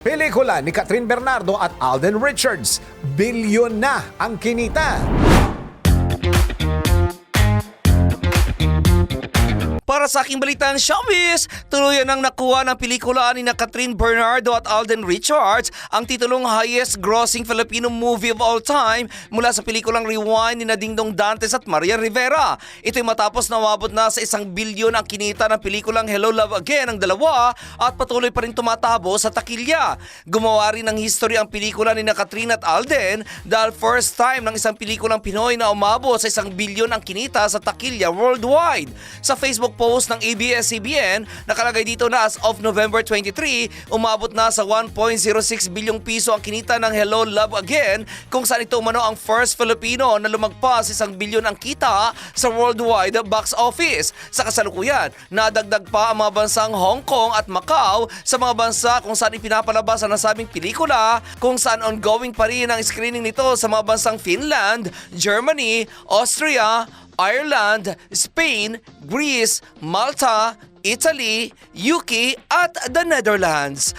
Pelikula ni Catherine Bernardo at Alden Richards. Bilyon na ang kinita. Para sa aking balitan, showbiz! Tuluyan ang nakuha ng pelikula ni na Catherine Bernardo at Alden Richards ang titulong highest grossing Filipino movie of all time mula sa pelikulang Rewind ni na Dingdong Dantes at Maria Rivera. Ito'y matapos na umabot na sa isang bilyon ang kinita ng pelikulang Hello Love Again ang dalawa at patuloy pa rin tumatabo sa takilya. Gumawa rin ng history ang pelikula ni na Catherine at Alden dahil first time ng isang pelikulang Pinoy na umabot sa isang bilyon ang kinita sa takilya worldwide. Sa Facebook post ng ABS-CBN, nakalagay dito na as of November 23, umabot na sa 1.06 bilyong piso ang kinita ng Hello Love Again kung saan ito umano ang first Filipino na lumagpas isang bilyon ang kita sa worldwide box office. Sa kasalukuyan, nadagdag pa ang mga bansang Hong Kong at Macau sa mga bansa kung saan ipinapalabas ang nasabing pelikula kung saan ongoing pa rin ang screening nito sa mga bansang Finland, Germany, Austria, Ireland, Spain, Greece, Malta, Italy, UK at the Netherlands.